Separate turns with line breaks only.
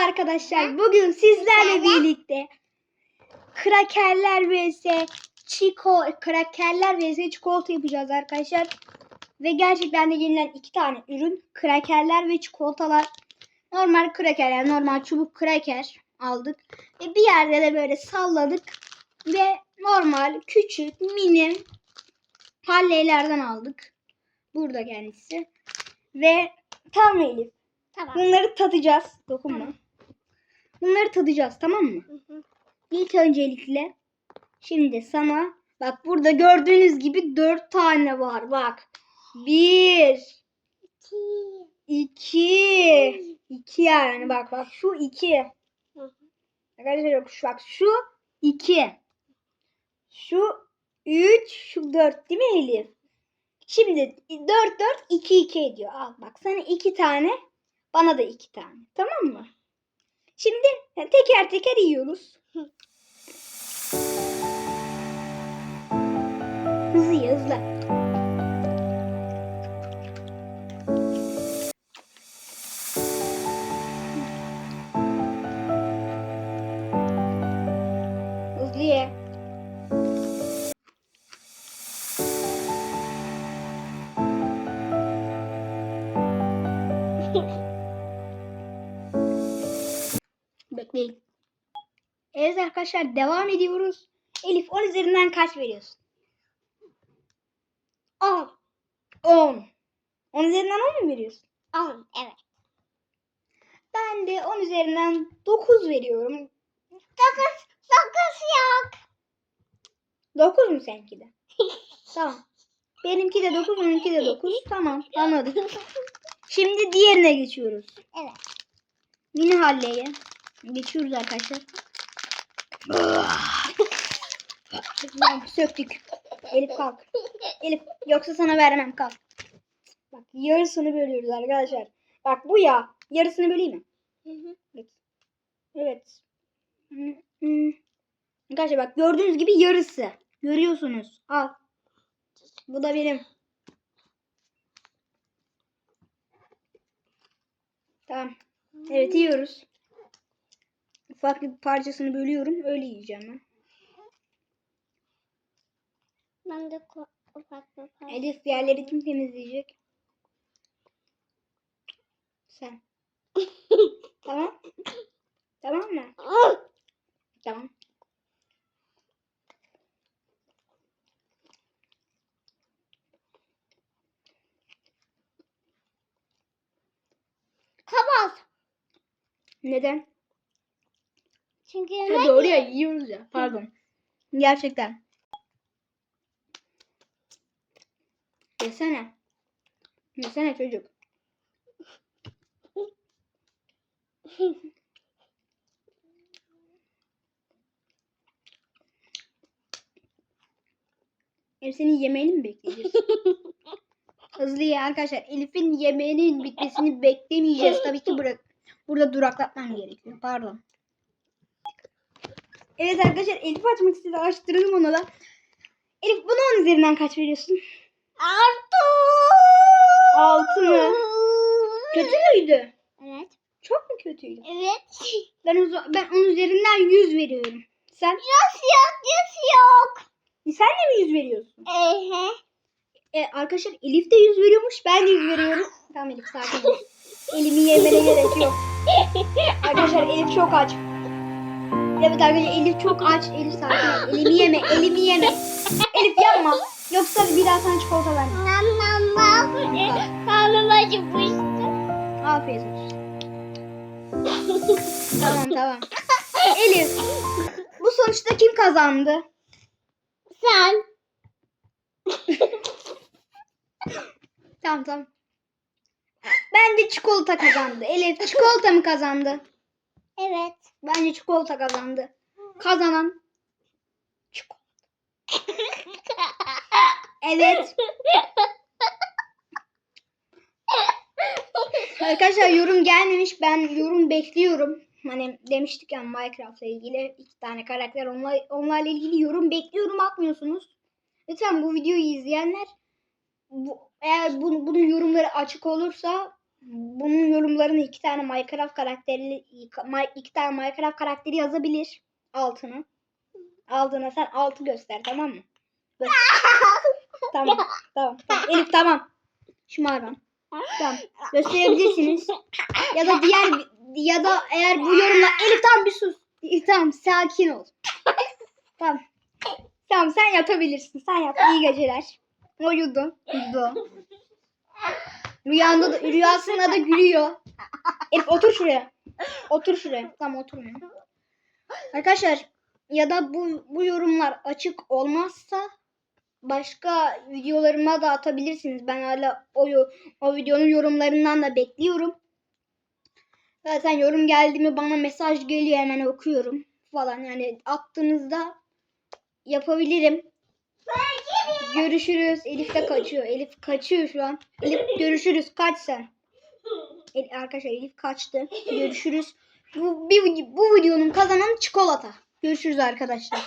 arkadaşlar. Bugün sizlerle birlikte krakerler vs çiko krakerler vs çikolata yapacağız arkadaşlar. Ve gerçekten de yenilen iki tane ürün krakerler ve çikolatalar. Normal krakerler, normal çubuk kraker aldık. Ve bir yerde de böyle salladık. Ve normal küçük mini halleylerden aldık. Burada kendisi. Ve tam Elif.
Tamam.
Bunları tadacağız. Dokunma. Bunları tadacağız tamam mı?
Hı hı.
İlk öncelikle şimdi sana bak burada gördüğünüz gibi dört tane var bak. Bir, iki, iki yani bak bak şu iki. Arkadaşlar yok şu bak şu iki. Şu üç, şu dört değil mi Elif? Şimdi dört dört iki iki ediyor. Al bak sana iki tane bana da iki tane. Tamam mı? Şimdi teker teker yiyoruz. Hızlı. Hızlı Bekleyin. Evet arkadaşlar devam ediyoruz. Elif 10 üzerinden kaç veriyorsun?
10.
10. 10 üzerinden 10 mu veriyorsun?
10. Evet.
Ben de 10 üzerinden 9 veriyorum.
9. 9 yok.
9 mu seninki de? tamam. Benimki de 9, onunki de 9. Tamam anladım. Şimdi diğerine geçiyoruz.
Evet.
Mini halleye. Geçiyoruz arkadaşlar. Tamam, Söktük. Elif kalk. Elif yoksa sana vermem kalk. Bak yarısını bölüyoruz arkadaşlar. Bak bu ya. Yarısını böleyim mi?
Hı hı.
Evet. Evet. Hı, hı. Arkadaşlar bak gördüğünüz gibi yarısı. Görüyorsunuz. Al. Bu da benim. Tamam. Evet yiyoruz. Ufak bir parçasını bölüyorum. Öyle yiyeceğim ben.
Ben de ufak bir parça.
Elif yerleri kim temizleyecek? Sen. tamam. Tamam mı? Tamam.
Kabaz.
Neden?
Çünkü yemek
doğru ya yiyoruz ya. Pardon. Gerçekten. Yesene. Yesene çocuk. Elif senin yemeğini mi bekleyeceğiz? Hızlı ye arkadaşlar. Elif'in yemeğinin bitmesini beklemeyeceğiz. Tabii ki bırak. Burada duraklatmam gerekiyor. Pardon. Evet arkadaşlar Elif açmak istedi. Açtırdım ona da. Elif buna 10 üzerinden kaç veriyorsun?
Artı.
6 mı? Kötü müydü?
Evet.
Çok mu kötüydü?
Evet.
Ben, o- ben 10 üzerinden 100 veriyorum. Sen?
Yas yok. Yas yok.
Sen de mi 100 veriyorsun?
Ehe.
E, arkadaşlar Elif de 100 veriyormuş. Ben de 100 veriyorum. Tamam Elif sakin ol. Elimi yemene gerek yok. Arkadaşlar Elif çok aç. Evet arkadaşlar Elif çok aç. Elif sakin. Elimi yeme. Elimi yeme. Elif yapma. Yoksa bir daha sana çikolata vermem.
Nam nam nam. Karnım acıkmıştı.
Afiyet olsun. tamam tamam. Elif. Bu sonuçta kim kazandı?
Sen.
Tamam tamam. Bence çikolata kazandı. Elif çikolata mı kazandı?
Evet.
Bence çikolata kazandı. Kazanan çikolata. Evet. Arkadaşlar yorum gelmemiş. Ben yorum bekliyorum. Hani demiştik ya Minecraft'la ilgili iki tane karakter onla, onlarla ilgili yorum bekliyorum atmıyorsunuz. Lütfen bu videoyu izleyenler bu, eğer bu, bunun yorumları açık olursa bunun yorumlarını iki tane Minecraft karakteri iki tane Minecraft karakteri yazabilir altına. Altına sen altı göster tamam mı? Göster. tamam, tamam, tamam. Elif tamam. Şımarma. Tamam. Gösterebilirsiniz. Ya da diğer ya da eğer bu yorumla Elif tamam bir sus. Tamam sakin ol. Tamam. Tamam sen yatabilirsin. Sen yat. İyi geceler. Uyudu. Uyudu. Rüyanda da, rüyasında da gülüyor. Elif otur şuraya. Otur şuraya. Tamam oturmuyor. Arkadaşlar ya da bu, bu yorumlar açık olmazsa başka videolarıma da atabilirsiniz. Ben hala o, o videonun yorumlarından da bekliyorum. Zaten yorum geldi mi bana mesaj geliyor hemen okuyorum falan. Yani attığınızda yapabilirim. Görüşürüz. Elif de kaçıyor. Elif kaçıyor şu an. Elif görüşürüz. Kaç sen. El, arkadaşlar Elif kaçtı. Görüşürüz. Bu, bir, bu videonun kazananı çikolata. Görüşürüz arkadaşlar.